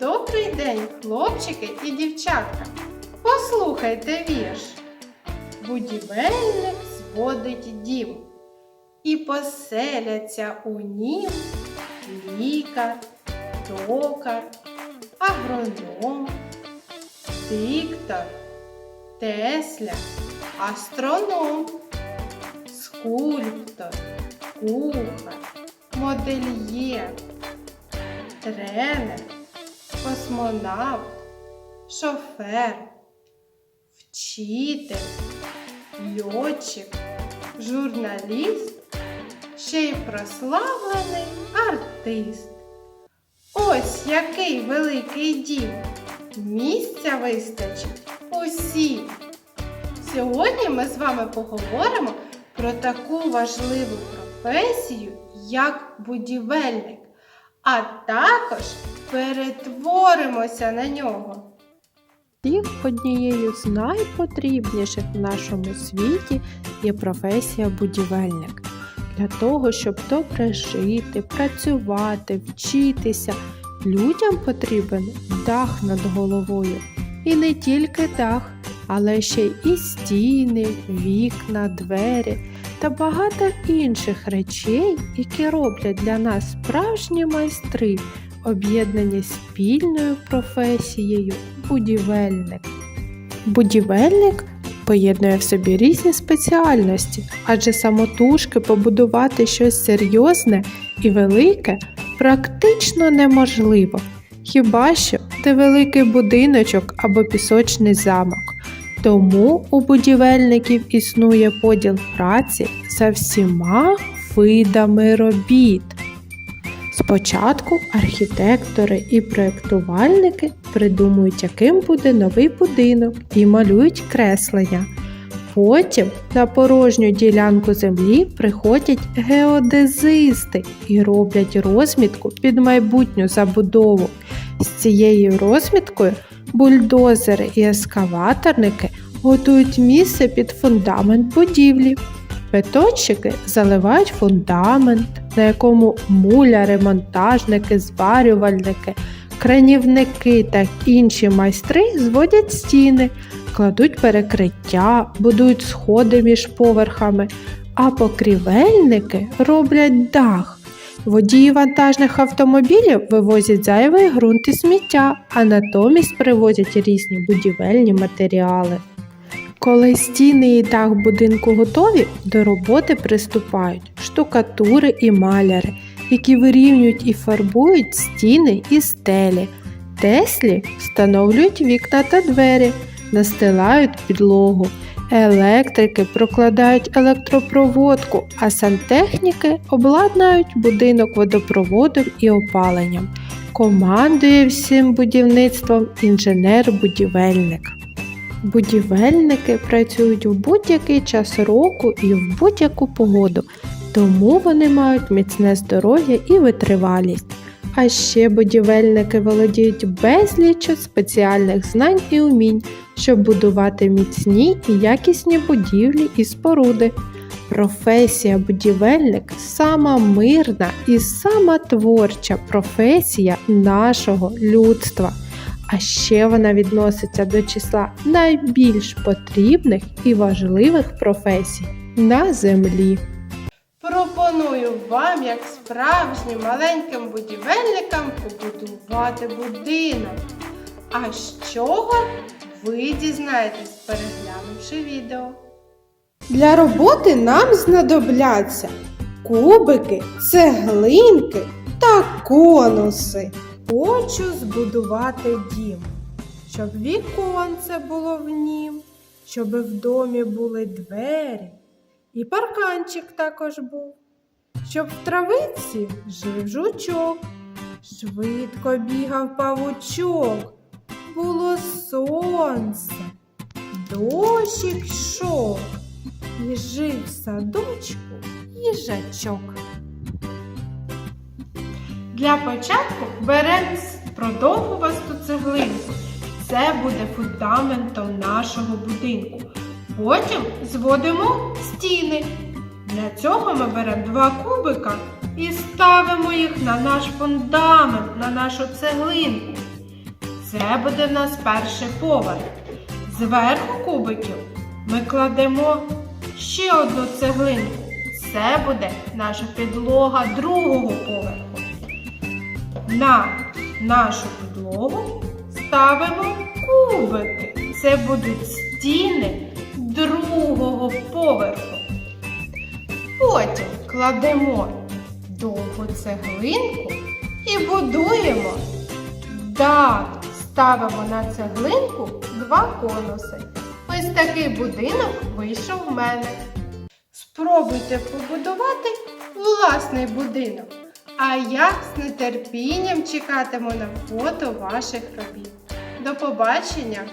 Добрий день, хлопчики і дівчатка. Послухайте вірш. Будівельник зводить дім, і поселяться у нім лікар, токар, агроном, диктор, тесля, астроном, скульптор, кухар, модельєр, тренер, космонавт, шофер, вчитель, льотчик, журналіст, ще й прославлений артист. Ось який великий дім. Місця вистачить усім. Сьогодні ми з вами поговоримо про таку важливу професію, як будівельник, а також перетворимося на нього. І однією з найпотрібніших в нашому світі є професія будівельник. Для того, щоб добре жити, працювати, вчитися, людям потрібен дах над головою. І не тільки дах, але ще й стіни, вікна, двері та багато інших речей, які роблять для нас справжні майстри, об'єднані спільною професією будівельник. Будівельник поєднує в собі різні спеціальності, адже самотужки побудувати щось серйозне і велике практично неможливо. Хіба що це великий будиночок або пісочний замок. Тому у будівельників існує поділ праці за всіма видами робіт. Спочатку архітектори і проєктувальники придумують, яким буде новий будинок і малюють креслення. Потім на порожню ділянку землі приходять геодезисти і роблять розмітку під майбутню забудову. З цією розміткою бульдозери і ескаваторники готують місце під фундамент будівлі. Бетонщики заливають фундамент, на якому муляри, монтажники, зварювальники, кранівники та інші майстри зводять стіни, кладуть перекриття, будують сходи між поверхами, а покрівельники роблять дах. Водії вантажних автомобілів вивозять зайвий ґрунт і сміття, а натомість привозять різні будівельні матеріали. Коли стіни і дах будинку готові, до роботи приступають штукатури і маляри, які вирівнюють і фарбують стіни і стелі. Теслі встановлюють вікна та двері, настилають підлогу. Електрики прокладають електропроводку, а сантехніки обладнають будинок водопроводом і опаленням. Командує всім будівництвом інженер-будівельник. Будівельники працюють в будь-який час року і в будь-яку погоду, тому вони мають міцне здоров'я і витривалість. А ще будівельники володіють безліччю спеціальних знань і умінь, щоб будувати міцні і якісні будівлі і споруди. Професія будівельник сама мирна і сама творча професія нашого людства. А ще вона відноситься до числа найбільш потрібних і важливих професій на землі. Пропоную вам, як справжнім маленьким будівельникам, побудувати будинок. А з чого ви дізнаєтесь, переглянувши відео. Для роботи нам знадобляться кубики, цеглинки та конуси. Хочу збудувати дім, щоб віконце було в нім, щоб в домі були двері, і парканчик також був, щоб в травиці жив жучок, швидко бігав павучок, було сонце, дощик йшов, і жив в садочку їжачок. Для початку беремо продовгувасту цеглинку. Це буде фундаментом нашого будинку. Потім зводимо стіни. Для цього ми беремо два кубика і ставимо їх на наш фундамент, на нашу цеглинку. Це буде в нас перший поверх. Зверху кубиків ми кладемо ще одну цеглинку. Це буде наша підлога другого поверху. На нашу підлогу ставимо кубики. Це будуть стіни другого поверху. Потім кладемо довгу цеглинку і будуємо дах. Ставимо на цеглинку два конуси. Ось такий будинок вийшов в мене. Спробуйте побудувати власний будинок. А я з нетерпінням чекатиму на фото ваших робіт. До побачення!